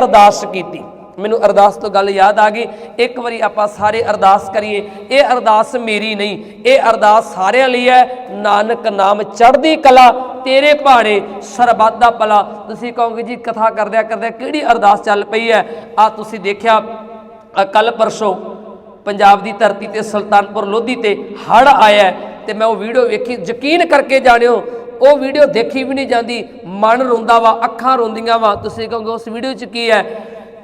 ਅਰਦਾਸ ਕੀਤੀ। ਮੈਨੂੰ ਅਰਦਾਸ ਤੋਂ ਗੱਲ ਯਾਦ ਆ ਗਈ। ਇੱਕ ਵਾਰੀ ਆਪਾਂ ਸਾਰੇ ਅਰਦਾਸ ਕਰੀਏ। ਇਹ ਅਰਦਾਸ ਮੇਰੀ ਨਹੀਂ, ਇਹ ਅਰਦਾਸ ਸਾਰਿਆਂ ਲਈ ਹੈ। ਨਾਨਕ ਨਾਮ ਚੜ੍ਹਦੀ ਕਲਾ, ਤੇਰੇ ਭਾਣੇ ਸਰਬੱਤ ਦਾ ਭਲਾ। ਤੁਸੀਂ ਕਹੋਗੇ ਜੀ, ਕਥਾ ਕਰਦਿਆਂ ਕਰਦਿਆਂ ਕਿਹੜੀ ਅਰਦਾਸ ਚੱਲ ਪਈ ਹੈ? ਆ ਤੁਸੀਂ ਦੇਖਿਆ ਕੱਲ ਪਰਸੋਂ ਪੰਜਾਬ ਦੀ ਧਰਤੀ ਤੇ ਸੁਲਤਾਨਪੁਰ ਲੋਧੀ ਤੇ ਹੜ ਆਇਆ ਹੈ। ਤੇ ਮੈਂ ਉਹ ਵੀਡੀਓ ਵੇਖੀ। ਯਕੀਨ ਕਰਕੇ ਜਾਣਿਓ ਉਹ ਵੀਡੀਓ ਦੇਖੀ ਵੀ ਨਹੀਂ ਜਾਂਦੀ, ਮਨ ਰੋਂਦਾ ਵਾ, ਅੱਖਾਂ ਰੋਂਦੀਆਂ ਵਾ। ਤੁਸੀਂ ਕਹੋਗੇ, ਉਸ ਵੀਡੀਓ 'ਚ ਕੀ ਹੈ?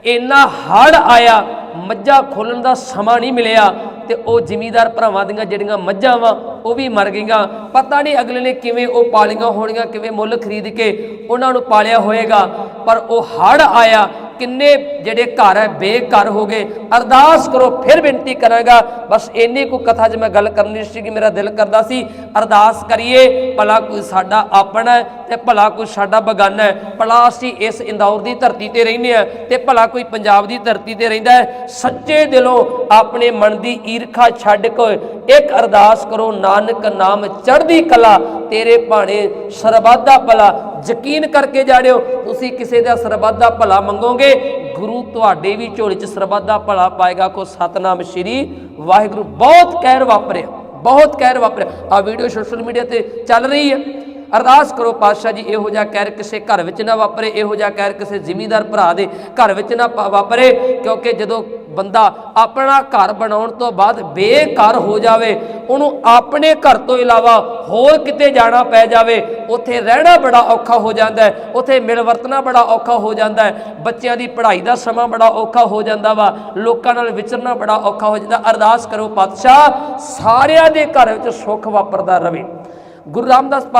ਇੰਨਾ ਹੜ ਆਇਆ, ਮੱਝਾਂ ਖੋਲਣ ਦਾ ਸਮਾਂ ਨਹੀਂ ਮਿਲਿਆ ਤੇ ਉਹ ਜ਼ਿਮੀਦਾਰ ਭਰਾਵਾਂ ਦੀਆਂ ਜਿਹੜੀਆਂ ਮੱਝਾਂ ਵਾ, ਉਹ ਵੀ ਮਰ ਗਈਆਂ। ਪਤਾ ਨਹੀਂ ਅਗਲੇ ਨੇ ਕਿਵੇਂ ਉਹ ਪਾਲੀਆਂ ਹੋਣੀਆਂ ਕਿਵੇਂ ਮੁੱਲ ਖਰੀਦ ਕੇ ਉਹਨਾਂ ਨੂੰ ਪਾਲਿਆ ਹੋਏਗਾ, ਪਰ ਉਹ ਹੜ ਆਇਆ ਕਿੰਨੇ ਜਿਹੜੇ ਘਰ ਹੈ, ਬੇਘਰ ਹੋ ਗਏ। ਅਰਦਾਸ ਕਰੋ, ਫਿਰ ਬੇਨਤੀ ਕਰਾਂਗਾ। ਬਸ ਇੰਨੀ ਕੋ ਕਥਾ 'ਚ ਮੈਂ ਗੱਲ ਕਰਨੀ ਸੀ ਕਿ ਮੇਰਾ ਦਿਲ ਕਰਦਾ ਸੀ, ਅਰਦਾਸ ਕਰੀਏ, ਭਲਾ ਕੋਈ ਸਾਡਾ ਆਪਣਾ ਹੈ ਤੇ ਭਲਾ ਕੋਈ ਸਾਡਾ ਬਗਾਨਾ ਹੈ। ਭਲਾ ਅਸੀਂ ਇਸ ਇੰਦੌਰ ਦੀ ਧਰਤੀ ਤੇ ਰਹਿੰਦੇ ਆ ਤੇ ਭਲਾ ਕੋਈ ਪੰਜਾਬ ਦੀ ਧਰਤੀ ਤੇ ਰਹਿੰਦਾ ਸੱਚੇ ਦਿਲੋਂ ਆਪਣੇ ਮਨ ਦੀ ਈਰਖਾ ਛੱਡ ਕੇ ਇੱਕ ਅਰਦਾਸ ਕਰੋ, ਨਾਨਕ ਨਾਮ ਚੜ੍ਹਦੀ ਕਲਾ, ਤੇਰੇ ਭਾਣੇ ਸਰਬੱਤ ਦਾ ਭਲਾ। ਯਕੀਨ ਕਰਕੇ ਜਾਣਿਓ, ਤੁਸੀਂ ਕਿਸੇ ਦਾ ਸਰਬੱਤ ਦਾ ਭਲਾ ਮੰਗੋਗੇ, ਗੁਰੂ ਤੁਹਾਡੇ ਵੀ ਝੋਲੀ 'ਚ ਸਰਬੱਤ ਦਾ ਭਲਾ ਪਾਏਗਾ। ਕੋ ਸਤਨਾਮ ਸ਼੍ਰੀ ਵਾਹਿਗੁਰੂ। ਬਹੁਤ ਕਹਿਰ ਵਾਪਰਿਆ, ਬਹੁਤ ਕਹਿਰ ਵਾਪਰਿਆ। ਆ ਵੀਡੀਓ ਸੋਸ਼ਲ ਮੀਡੀਆ ਤੇ ਚੱਲ ਰਹੀ ਹੈ। ਅਰਦਾਸ ਕਰੋ ਪਾਤਸ਼ਾਹ ਜੀ, ਇਹੋ ਜਿਹਾ ਕਹਿਰ ਕਿਸੇ ਘਰ ਵਿੱਚ ਨਾ ਵਾਪਰੇ, ਇਹੋ ਜਿਹਾ ਕਹਿਰ ਕਿਸੇ ਜ਼ਿਮੀਂਦਾਰ ਭਰਾ ਦੇ ਘਰ ਵਿੱਚ ਨਾ ਪਾ- ਵਾਪਰੇ, ਕਿਉਂਕਿ ਜਦੋਂ ਬੰਦਾ ਆਪਣਾ ਘਰ ਬਣਾਉਣ ਤੋਂ ਬਾਅਦ ਬੇਘਰ ਹੋ ਜਾਵੇ, ਉਹਨੂੰ ਆਪਣੇ ਘਰ ਤੋਂ ਇਲਾਵਾ ਹੋਰ ਕਿਤੇ ਜਾਣਾ ਪੈ ਜਾਵੇ, ਉੱਥੇ ਰਹਿਣਾ ਬੜਾ ਔਖਾ ਹੋ ਜਾਂਦਾ ਹੈ, ਉੱਥੇ ਮਿਲ ਵਰਤਣਾ ਬੜਾ ਔਖਾ ਹੋ ਜਾਂਦਾ ਹੈ, ਬੱਚਿਆਂ ਦੀ ਪੜ੍ਹਾਈ ਦਾ ਸਮਾਂ ਬੜਾ ਔਖਾ ਹੋ ਜਾਂਦਾ ਵਾ, ਲੋਕਾਂ ਨਾਲ ਵਿਚਰਨਾ ਬੜਾ ਔਖਾ ਹੋ ਜਾਂਦਾ, ਅਰਦਾਸ ਕਰੋ ਪਾਤਸ਼ਾਹ, ਸਾਰਿਆਂ ਦੇ ਘਰ ਵਿੱਚ ਸੁੱਖ ਵਾਪਰਦਾ ਰਵੇ। ਗੁਰੂ ਰਾਮਦਾਸ ਪਾ-